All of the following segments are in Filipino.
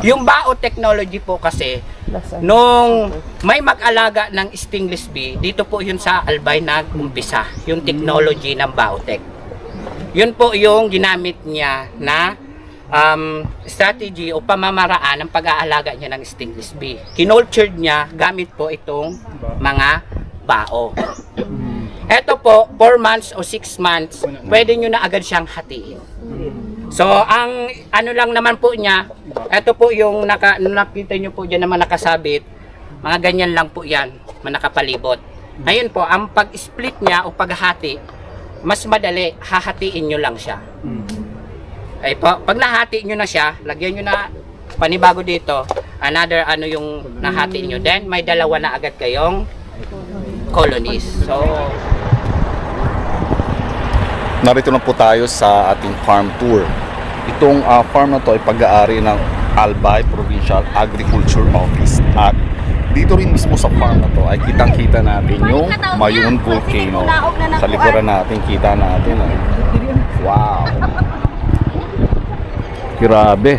Yung bao technology po kasi, nung may mag-alaga ng stainless bee, dito po yun sa Albay nag-umpisa, yung technology ng Baotech. Yun po yung ginamit niya na um, strategy o pamamaraan ng pag-aalaga niya ng stainless bee. Kinultured niya gamit po itong mga bao. Ito po, 4 months o 6 months, pwede nyo na agad siyang hatiin. So, ang ano lang naman po niya, ito po yung naka, nakita nyo po dyan naman nakasabit, mga ganyan lang po yan, mga nakapalibot. Ngayon po, ang pag-split niya o paghati, mas madali, hahatiin nyo lang siya. Ay po, pag nahati nyo na siya, lagyan nyo na panibago dito, another ano yung nahati nyo, then may dalawa na agad kayong colonies. So, Narito na po tayo sa ating farm tour. Itong ah, farm na to ay pag-aari ng Albay Provincial Agriculture Office at dito rin mismo sa farm na to ay kitang-kita natin yung Mayun Volcano. Sa likuran natin, kita natin. eh. Wow! Grabe!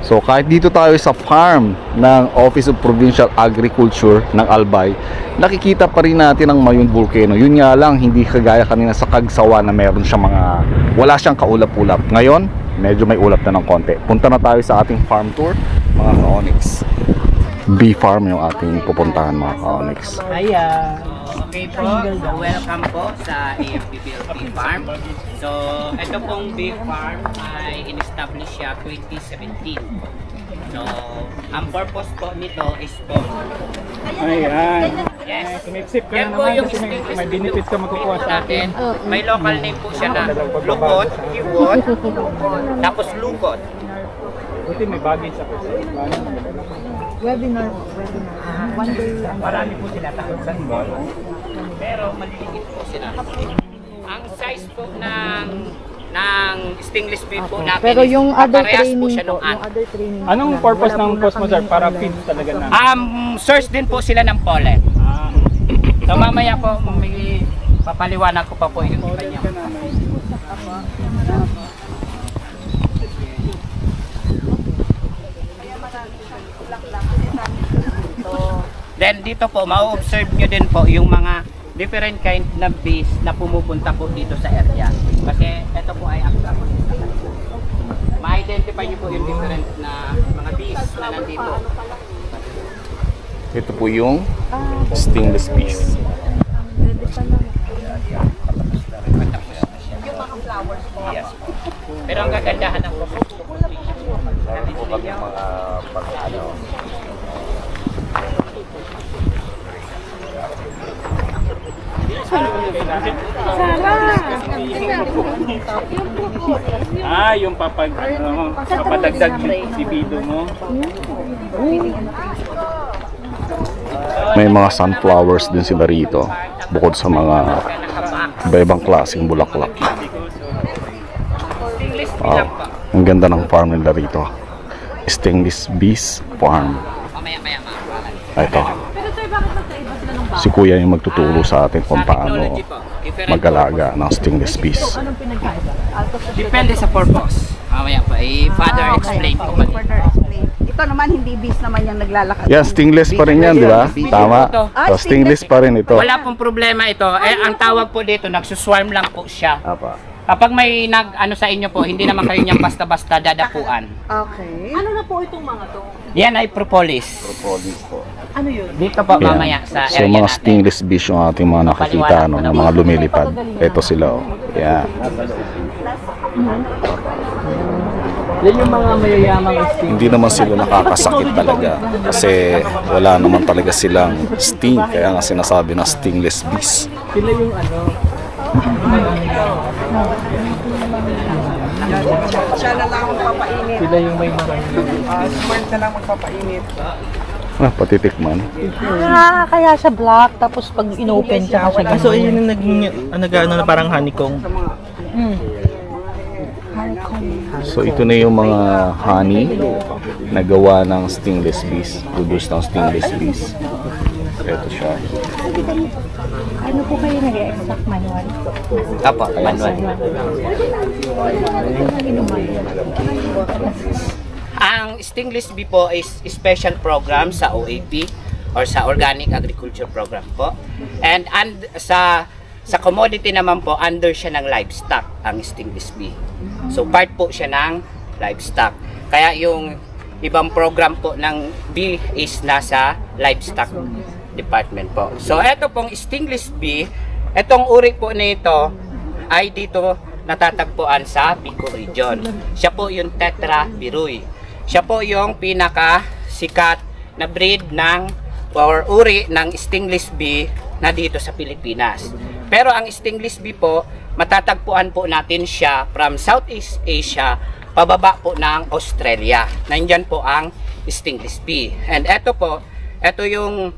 So kahit dito tayo sa farm ng Office of Provincial Agriculture ng Albay, nakikita pa rin natin ang Mayun Volcano. Yun nga lang, hindi kagaya kanina sa Kagsawa na meron siyang mga, wala siyang kaulap-ulap. Ngayon, medyo may ulap na ng konti. Punta na tayo sa ating farm tour, mga ka-onyx. Bee farm yung ating pupuntahan mga ka-onyx. Aya. Okay po, welcome po sa AFBBLP Farm. So, ito pong bee farm ay in-establish siya 2017. So, ang purpose po nito is po, Ayan. yes, Sumipsip ka yan na po naman yung kasi may, may benefits ka makukuha sa atin. natin. May local name po siya na lukot, kiwot, tapos lukot. Buti may baggage ako sa Webinar. Webinar. One day. Marami po sila takot sa ball. Pero maliliit po sila. Ang size po ng ng stainless bee po natin Pero is yung other kaparehas training po siya yung other training. Anong po, purpose wala ng po post mo sir? Para ano. feed talaga na. Um, source din po sila ng pollen. Ah, So mamaya po may papaliwanag ko pa po yung iba niya. Then dito po, ma-observe nyo din po yung mga different kind na bees na pumupunta po dito sa area. Kasi ito po ay po kanila. Ma-identify nyo po yung different na mga bees na nandito. Ito po yung stainless bees. Yes. Pero ang kagandahan ng po, nandito ninyo, mga pag ano, ah, yung papag, ano, papadagdag libido mo. may mga sunflowers din sila rito bukod sa mga iba-ibang klaseng bulaklak. Wow. Ang ganda ng farm nila rito. Stainless Bees Farm. Ah, Ito. Si Kuya yung magtuturo sa atin kung paano po. Mag-alaga ng stainless bees. Depende sa purpose. Mamaya po, i-father explain ko pa Further explain. Ito naman hindi bis naman yung naglalakad. Yan, stainless pa rin yan, di ba? Tama. So, stainless pa rin ito. Wala pong problema ito. Eh, ang tawag po dito, nagsuswarm lang po siya. Apa. Kapag may nag ano sa inyo po, hindi naman kayo niyang basta-basta dadapuan. Okay. Ano na po itong mga to? Yan ay propolis. Ano yun? Dito po mamaya sa So, area mga natin. stainless bees yung ating mga nakikita, no, na mga lumilipad. Ito sila, oh. Yan. Yan yung mga mayayamang Hindi naman sila nakakasakit talaga. Kasi wala naman talaga silang sting. Kaya nga sinasabi na stingless bees. Sila yung ano, Siya na lang magpapainit. sila yung may mga Uh, smart na lang magpapainit. Ah, patitikman. Ah, kaya siya black tapos pag inopen ka siya Ah, so yun yung naging, ano, nag-ano na parang honeycomb. So ito na yung mga honey na gawa ng stingless bees. Produce ng stingless bees. Ito siya. Ano po kayo nag-exact manual? Apo, manual. Stingless Bee po is special program sa OAP or sa Organic Agriculture Program po. And, and sa sa commodity naman po, under siya ng livestock ang Stingless Bee. So part po siya ng livestock. Kaya yung ibang program po ng bee is nasa livestock department po. So eto pong Stingless Bee, etong uri po nito ay dito natatagpuan sa Bicol region. Siya po yung Tetra birui. Siya po yung pinaka sikat na breed ng or uri ng stingless bee na dito sa Pilipinas. Pero ang stingless bee po, matatagpuan po natin siya from Southeast Asia pababa po ng Australia. Nandyan po ang stingless bee. And eto po, eto yung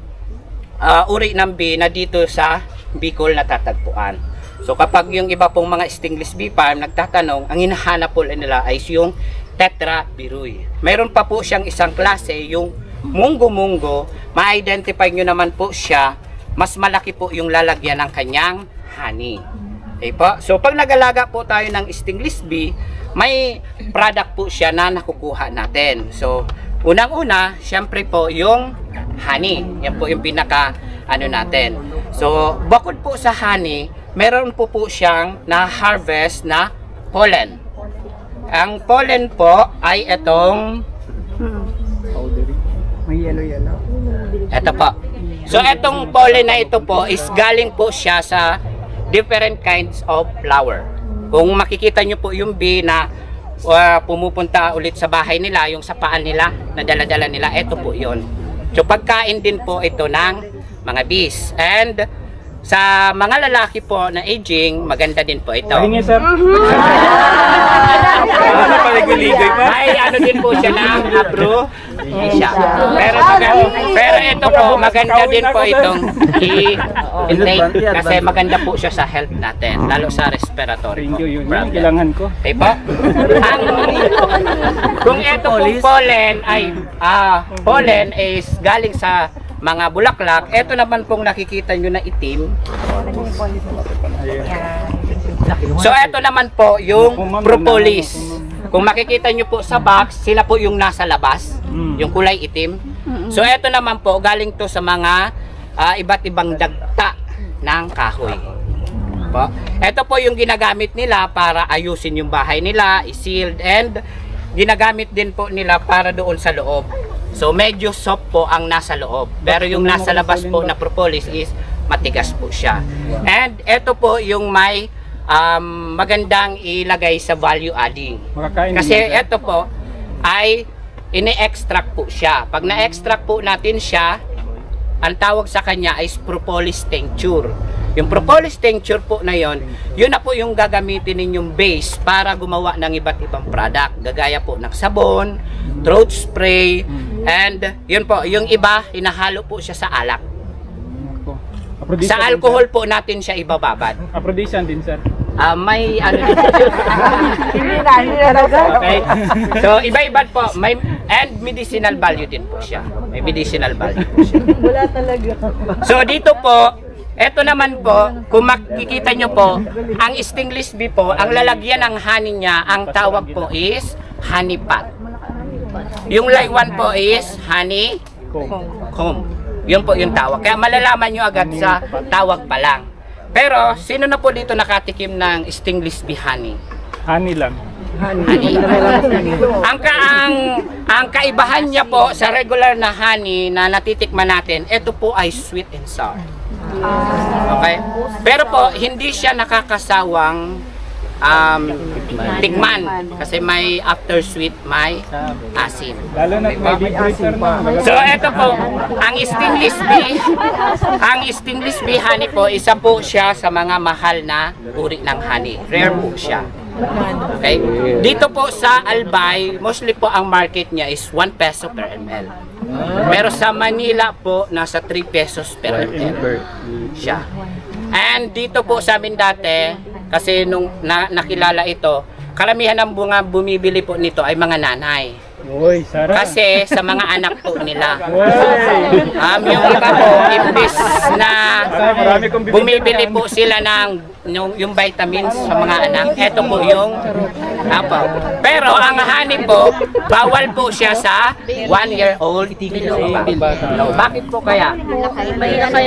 ah, uri ng bee na dito sa Bicol natatagpuan. So kapag yung iba pong mga stingless bee farm nagtatanong, ang hinahanap po nila ay yung Tetra birui. Meron pa po siyang isang klase, yung munggo-munggo. Ma-identify nyo naman po siya, mas malaki po yung lalagyan ng kanyang honey. Okay po? So pag nagalaga po tayo ng stingless bee, may product po siya na nakukuha natin. So unang-una, syempre po yung honey. Yan po yung pinaka ano natin. So bukod po sa honey, meron po po siyang na-harvest na pollen. Ang pollen po ay itong May yellow-yellow. ito po. So itong pollen na ito po is galing po siya sa different kinds of flower. Kung makikita nyo po yung bee na uh, pumupunta ulit sa bahay nila, yung sa paan nila, na dala-dala nila, ito po yon. So pagkain din po ito ng mga bees. And sa mga lalaki po na aging, maganda din po ito. Pahingi, sir. Pa? May ano din po siya ng apro. Siya. Pero, maganda, pero ito po, maganda din po itong i-intake kasi maganda po siya sa health natin, lalo sa respiratory Thank po. you, yun. Yun, problem. kailangan ko. Okay po? Ang, kung ito pong pollen ay, ah, pollen is galing sa mga bulaklak, ito naman pong nakikita nyo na itim, So ito naman po yung propolis. Kung makikita nyo po sa box, sila po yung nasa labas, Mm. yung kulay itim. So ito naman po, galing to sa mga ah, iba't ibang dagta ng kahoy. Po. Ito po yung ginagamit nila para ayusin yung bahay nila, i-sealed, and ginagamit din po nila para doon sa loob. So medyo soft po ang nasa loob. Pero yung nasa labas po na propolis is matigas po siya. And ito po yung may um, magandang ilagay sa value adding. Makakain Kasi ito po ay ini-extract po siya. Pag na-extract po natin siya, ang tawag sa kanya ay propolis tincture. Yung propolis tincture po na yon, yun na po yung gagamitin ninyong base para gumawa ng iba't ibang product. Gagaya po ng sabon, throat spray, and yun po, yung iba, hinahalo po siya sa alak. Sa din, alcohol po natin siya ibababad. sir. Aphrodisiac din, sir. Ah, may ano din. Hindi na, hindi na talaga. Okay? So, iba-iba po. May, and medicinal value din po siya. May medicinal value po siya. Wala talaga. So, dito po, eto naman po, kung makikita nyo po, ang stingless bee po, ang lalagyan ng honey niya, ang tawag po is honey pot. Yung laywan po is honey comb. Yun po yung tawag. Kaya malalaman nyo agad sa tawag pa lang. Pero, sino na po dito nakatikim ng stingless bee honey? Honey lang. honey. ang ka ang ang kaibahan niya po sa regular na honey na natitikman natin, ito po ay sweet and sour. Okay? Pero po hindi siya nakakasawang um, tikman kasi may after sweet may asin. Lalo na may vibrator na. So ito po, ang stingless bee, ang stingless bee honey po, isa po siya sa mga mahal na uri ng honey. Rare po siya. Okay? Dito po sa Albay, mostly po ang market niya is 1 peso per ml. Pero sa Manila po, nasa 3 pesos per ml siya. And dito po sa amin dati, kasi nung na, nakilala ito, karamihan ng bunga bumibili po nito ay mga nanay. Uy, Sarah. Kasi sa mga anak po nila. Um, yung iba po, imbis na bumibili po sila ng yung, yung vitamins sa mga anak. Ito po yung apo. Pero ang honey po, bawal po siya sa one year old below. No, bakit po kaya? May may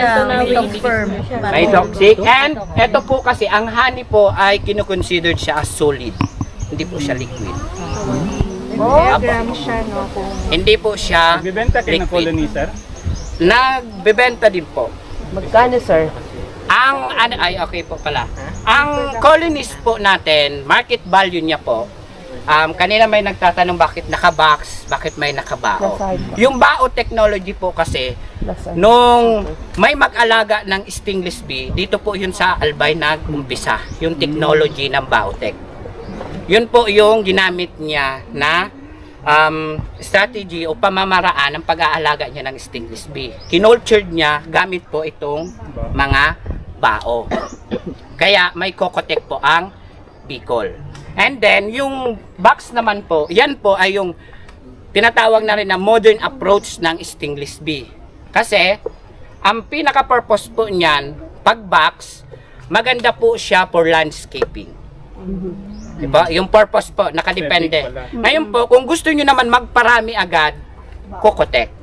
firm. May toxic. And ito po kasi, ang honey po ay kinukonsidered siya as solid. Hindi po siya liquid. Oh, Apo. gram siya, no? Hindi po siya Bibenta kayo ng liquid. colony, sir? Nagbebenta din po. magkano, sir? Ang ano ay okay po pala. Ang colonist po natin, market value niya po. Um, kanina may nagtatanong bakit naka-box, bakit may nakabao. Yung bao technology po kasi nung may mag-alaga ng stingless bee, dito po yun sa Albay nag-umpisa, yung technology ng Baotech. Yun po yung ginamit niya na um, strategy o pamamaraan ng pag-aalaga niya ng stingless bee. Kinultured niya gamit po itong mga bao. Kaya may kokotek po ang Bicol. And then, yung box naman po, yan po ay yung tinatawag na rin na modern approach ng stingless bee. Kasi, ang pinaka-purpose po niyan, pag box, maganda po siya for landscaping. Diba? Yung purpose po, nakadepende. Ngayon po, kung gusto nyo naman magparami agad, Kokotek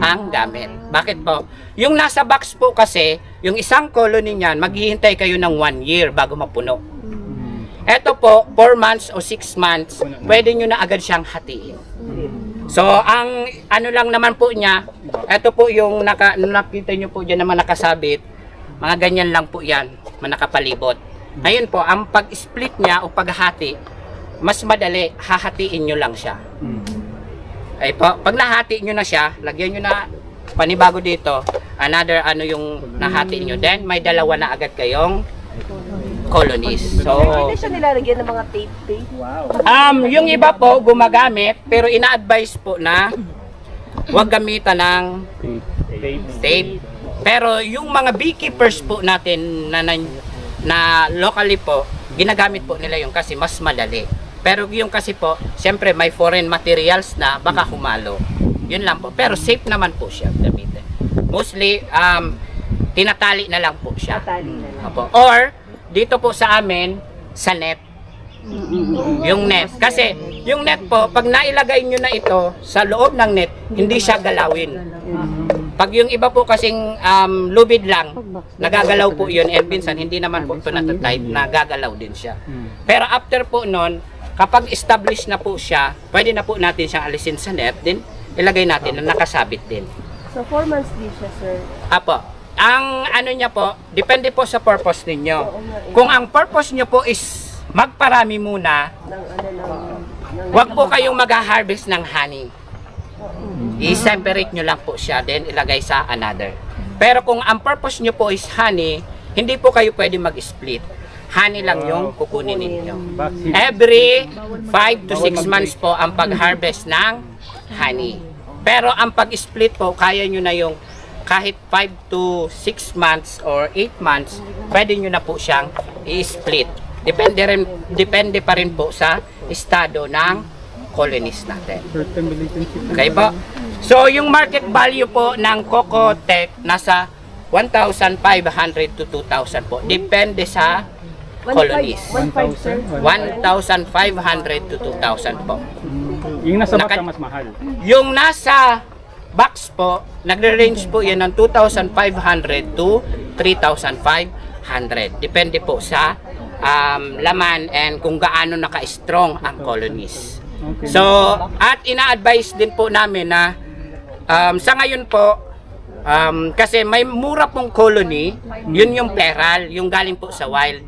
ang gamit. Bakit po? Yung nasa box po kasi, yung isang colony niyan, maghihintay kayo ng one year bago mapuno. Ito po, 4 months o 6 months, pwede nyo na agad siyang hatiin. So, ang ano lang naman po niya, ito po yung naka, nakita nyo po dyan naman nakasabit, mga ganyan lang po yan, mga nakapalibot. Ngayon po, ang pag-split niya o paghati, mas madali, hahatiin nyo lang siya. Ay po, pag nahati nyo na siya, lagyan nyo na panibago dito, another ano yung nahati nyo. Then, may dalawa na agad kayong colonies. So, Hindi siya nilalagyan ng mga tape tape. Um, yung iba po gumagamit pero ina-advise po na huwag gamitan ng Tape. tape. Pero yung mga beekeepers po natin na, na, na locally po, ginagamit po nila yung kasi mas madali. Pero yung kasi po, siyempre may foreign materials na baka humalo. Yun lang po. Pero safe naman po siya gamitin. Mostly, um, tinatali na lang po siya. Tali na lang. Opo. Or, dito po sa amin, sa net. Yung net. Kasi, yung net po, pag nailagay nyo na ito sa loob ng net, hindi siya galawin. Pag yung iba po kasing um, lubid lang, nagagalaw po yun. And minsan, hindi naman po ito natatype, nagagalaw din siya. Pero after po nun, kapag established na po siya, pwede na po natin siyang alisin sa net, din ilagay natin na nakasabit din. So, 4 months din siya, sir. Apo. Ang ano niya po, depende po sa purpose ninyo. Kung ang purpose niyo po is magparami muna, Ng ano, ng wag po kayong mag-harvest ng honey. I-separate nyo lang po siya, then ilagay sa another. Pero kung ang purpose nyo po is honey, hindi po kayo pwede mag-split. Honey lang yung kukunin ninyo. Every 5 to 6 months po ang pag-harvest ng honey. Pero ang pag-split po, kaya nyo na yung kahit 5 to 6 months or 8 months, pwede nyo na po siyang i-split. Depende, rin, depende pa rin po sa estado ng colonies natin. Okay po? So, yung market value po ng Coco Tech nasa 1,500 to 2,000 po. Depende sa colonies. 1.5, sir. 1,500 to 2,000 po. Yung nasa Naka- mas mahal. Yung nasa box po, nagre-range po yan ng 2,500 to 3,500. Depende po sa um, laman and kung gaano naka-strong ang colonies. Okay. So, at ina-advise din po namin na um, sa ngayon po, um, kasi may mura pong colony, yun yung feral, yung galing po sa wild.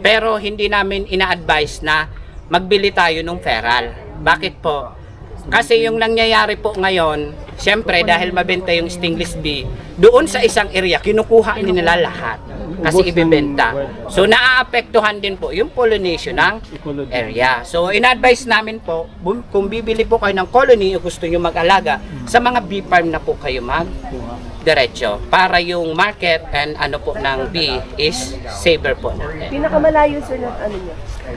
Pero hindi namin ina-advise na magbili tayo ng feral. Bakit po? Kasi yung nangyayari po ngayon, Siyempre, dahil mabenta yung stainless bee, doon sa isang area, kinukuha nila lahat. Kasi ibebenta. So, naaapektuhan din po yung pollination ng area. So, in-advise namin po, kung bibili po kayo ng colony o gusto nyo mag-alaga, sa mga bee farm na po kayo mag diretso para yung market and ano po ng bee is saver po natin. Pinakamalayo sir na ano niya.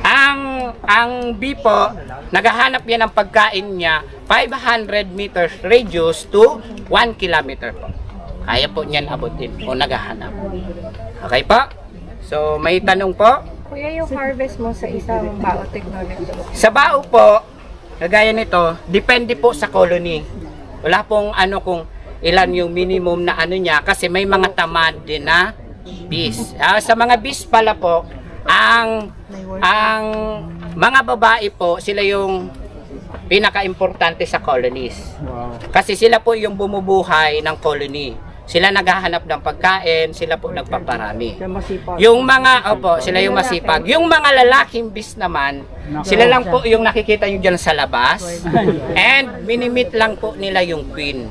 Ang ang bee po, naghahanap yan ng pagkain niya 500 meters radius to 1 kilometer po. Kaya po niyan abutin o naghahanap. Okay po? So may tanong po? Kuya, yung harvest mo sa isang biotechnology. Sa bao po, kagaya nito, depende po sa colony. Wala pong ano kung ilan yung minimum na ano niya kasi may mga tamad din na bees. Ah, sa mga bees pala po, ang ang mga babae po, sila yung pinaka-importante sa colonies. Kasi sila po yung bumubuhay ng colony. Sila naghahanap ng pagkain, sila po nagpaparami. Yung mga, opo, sila yung masipag. Yung mga lalaking bis naman, sila lang po yung nakikita nyo dyan sa labas. And minimit lang po nila yung queen.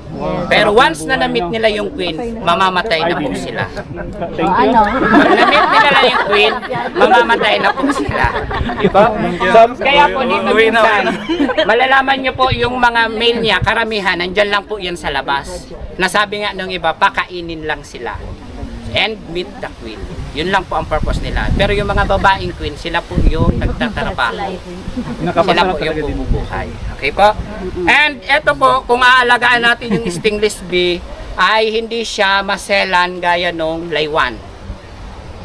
Pero once na na-meet nila yung queen, mamamatay na po sila. Thank you. Na-meet nila lang yung queen, mamamatay na po sila. Diba? So, kaya po dito minsan, malalaman nyo po yung mga male niya, karamihan, nandyan lang po yan sa labas. Nasabi nga ng iba, pakainin lang sila. And meet the queen. Yun lang po ang purpose nila. Pero yung mga babaeng queen, sila po yung nagtatrabaho. Sila po yung bumubuhay. Okay po? And eto po, kung aalagaan natin yung stingless bee, ay hindi siya maselan gaya nung laywan.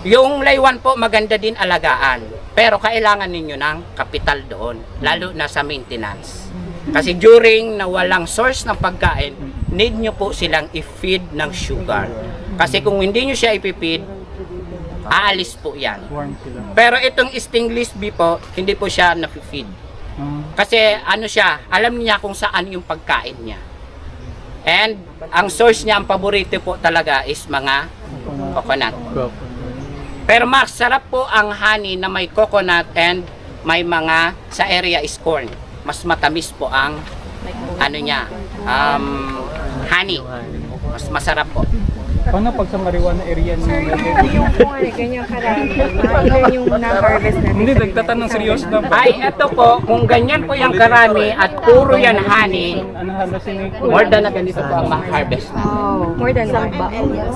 Yung laywan po maganda din alagaan. Pero kailangan ninyo ng kapital doon, lalo na sa maintenance. Kasi during na walang source ng pagkain, need nyo po silang i-feed ng sugar. Kasi kung hindi nyo siya ipipid, aalis po yan. Pero itong stingless bee po, hindi po siya napifeed. Kasi ano siya, alam niya kung saan yung pagkain niya. And ang source niya, ang paborito po talaga is mga coconut. Pero masarap po ang honey na may coconut and may mga sa area is corn. Mas matamis po ang ano niya, um, honey. Mas masarap po. Paano pag sa marijuana area Sir, niyo? yung yung kung ano, ganyan karami, ilan yung na-harvest natin? Hindi, nagtatanong seryoso na. Ay, eto po, kung ganyan po yung karami at puro yan honey, Ano ni more than na ganito po ang ma-harvest na. More than one.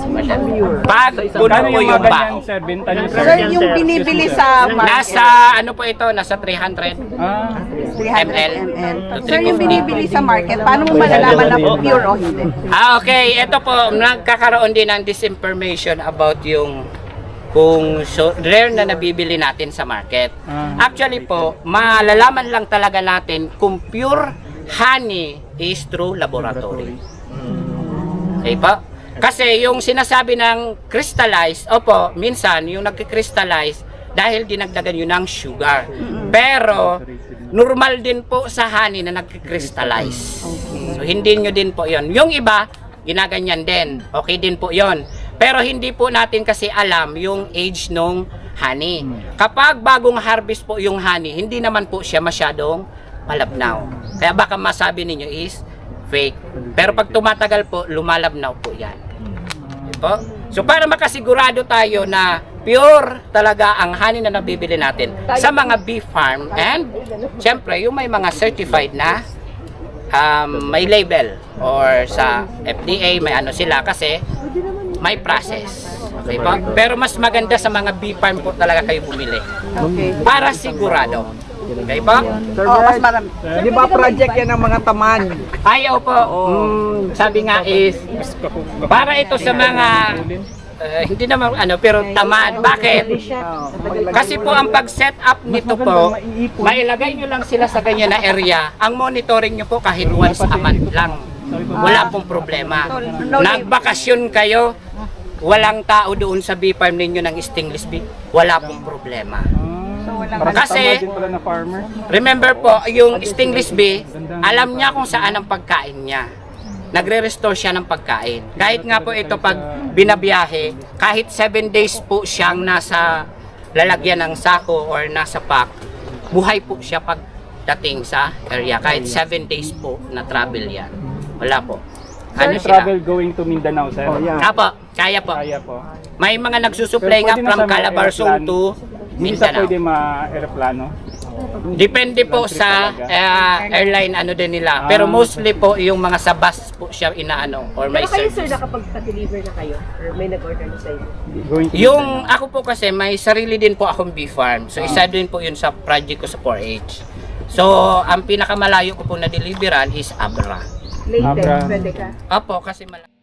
More than. Pag puno po yung ganyan, bao. sir? Benta niyo, sir? Sir, yung binibili sa market, Nasa ano po ito, nasa 300 Ah, 300 ml. ml. Sir, yung 350. binibili sa market, paano mo malalaman na pure o hindi? Ah, okay. Ito po, nagkakaroon din ng disinformation about yung kung so, rare na nabibili natin sa market. Ah. Actually po, malalaman lang talaga natin kung pure honey is through laboratory. Okay po? Kasi yung sinasabi ng crystallized, opo, minsan yung nagki-crystallize dahil dinagdagan yun ng sugar. Pero normal din po sa honey na nagki-crystallize. So hindi nyo din po yon. Yung iba, ginaganyan din. Okay din po yon. Pero hindi po natin kasi alam yung age nung honey. Kapag bagong harvest po yung honey, hindi naman po siya masyadong malabnaw. Kaya baka masabi ninyo is fake. Pero pag tumatagal po, lumalabnaw po yan. Po. So para makasigurado tayo na pure talaga ang honey na nabibili natin sa mga bee farm and syempre yung may mga certified na um, may label or sa FDA may ano sila kasi may process. Okay po? Pero mas maganda sa mga bee farm po talaga kayo bumili. Okay. Para sigurado. Okay po? Oh, mas marami. Di ba project yan ng mga taman? Ayaw po. Mm, sabi nga is para ito sa mga eh, hindi naman ano pero tamad. Bakit? Kasi po ang pag-set up nito po, mailagay nyo lang sila sa ganyan na area. Ang monitoring nyo po kahit once a month lang. Wala pong problema. Nagbakasyon kayo, walang tao doon sa bee farm ninyo ng stingless bee, wala pong problema. Kasi, na farmer. remember po, yung stingless bee, alam niya kung saan ang pagkain niya. Nagre-restore siya ng pagkain. Kahit nga po ito pag binabiyahe, kahit 7 days po siyang nasa lalagyan ng sako or nasa pack, buhay po siya pag dating sa area. Kahit 7 days po na travel yan. Wala po. ano Sir, sila. travel going to Mindanao, sir? Oh, yeah. Apo, kaya po. Kaya po. May mga nagsusupply nga from Calabarzon to Hindi sa Mindanao. pwede ma-aeroplano. Depende po sa uh, airline ano din nila. Pero Ah. mostly po yung mga sa bus po siya inaano or may Pero kayo sir, service. nakapagpa-deliver na kayo? Or may nag-order na sa inyo? Going to Yung ako po kasi may sarili din po akong bee farm. So isa din po yun sa project ko sa 4H. So ang pinakamalayo ko po na deliveran is Abra. Latest, Abra. pwede ka? Opo kasi malayo.